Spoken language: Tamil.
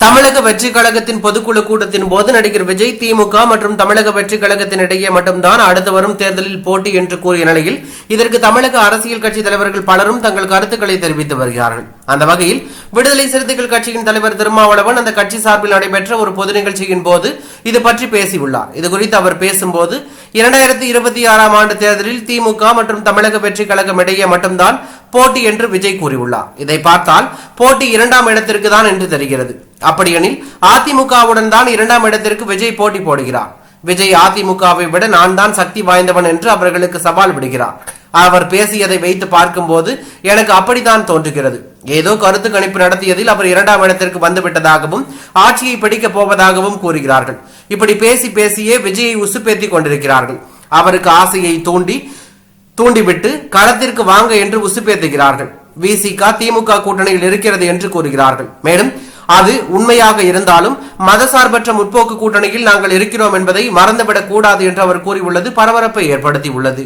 தமிழக வெற்றி கழகத்தின் பொதுக்குழு கூட்டத்தின் போது நடிகர் விஜய் திமுக மற்றும் தமிழக வெற்றி கழகத்தின் இடையே மட்டும்தான் அடுத்து வரும் தேர்தலில் போட்டி என்று கூறிய நிலையில் இதற்கு தமிழக அரசியல் கட்சி தலைவர்கள் பலரும் தங்கள் கருத்துக்களை தெரிவித்து வருகிறார்கள். அந்த வகையில் விடுதலை சிறுத்தைகள் கட்சியின் தலைவர் திருமாவளவன் அந்த கட்சி சார்பில் நடைபெற்ற ஒரு பொது நிகழ்ச்சியின் போது இது பற்றி பேசியுள்ளார். இது குறித்து அவர் பேசும்போது இரண்டாயிரத்தி இருபத்தி ஆறாம் ஆண்டு தேர்தலில் திமுக மற்றும் தமிழக வெற்றி கழகம் இடையே மட்டும்தான் போட்டி என்று விஜய் கூறியுள்ளார். இதை பார்த்தால் போட்டி இரண்டாம் இடத்திற்கு தான் என்று தெரிகிறது. அப்படியெனில் அதிமுகவுடன் தான் இரண்டாம் இடத்திற்கு விஜய் போட்டி போடுகிறார். விஜய் அதிமுகவை விட நான் தான் சக்தி வாய்ந்தவன் என்று அவர்களுக்கு சவால் விடுகிறார். அவர் பேசியதை வைத்து பார்க்கும்போது எனக்கு அப்படித்தான் தோன்றுகிறது. ஏதோ கருத்து கணிப்பு நடத்தியதில் அவர் இரண்டாம் இடத்திற்கு வந்துவிட்டதாகவும் ஆட்சியை பிடிக்கப் போவதாகவும் கூறுகிறார்கள். இப்படி பேசி பேசியே விஜயை உசுப்பேத்தி கொண்டிருக்கிறார்கள். அவருக்கு ஆசையை தூண்டி தூண்டிவிட்டு களத்திற்கு வாங்க என்று உசுப்பேத்துகிறார்கள். விசிக திமுக கூட்டணியில் இருக்கிறது என்று கூறுகிறார்கள். மேலும் அது உண்மையாக இருந்தாலும் மதசார்பற்ற முற்போக்கு கூட்டணியில் நாங்கள் இருக்கிறோம் என்பதை மறந்துவிடக் கூடாது என்று அவர் கூறியுள்ளது பரபரப்பை ஏற்படுத்தியுள்ளது.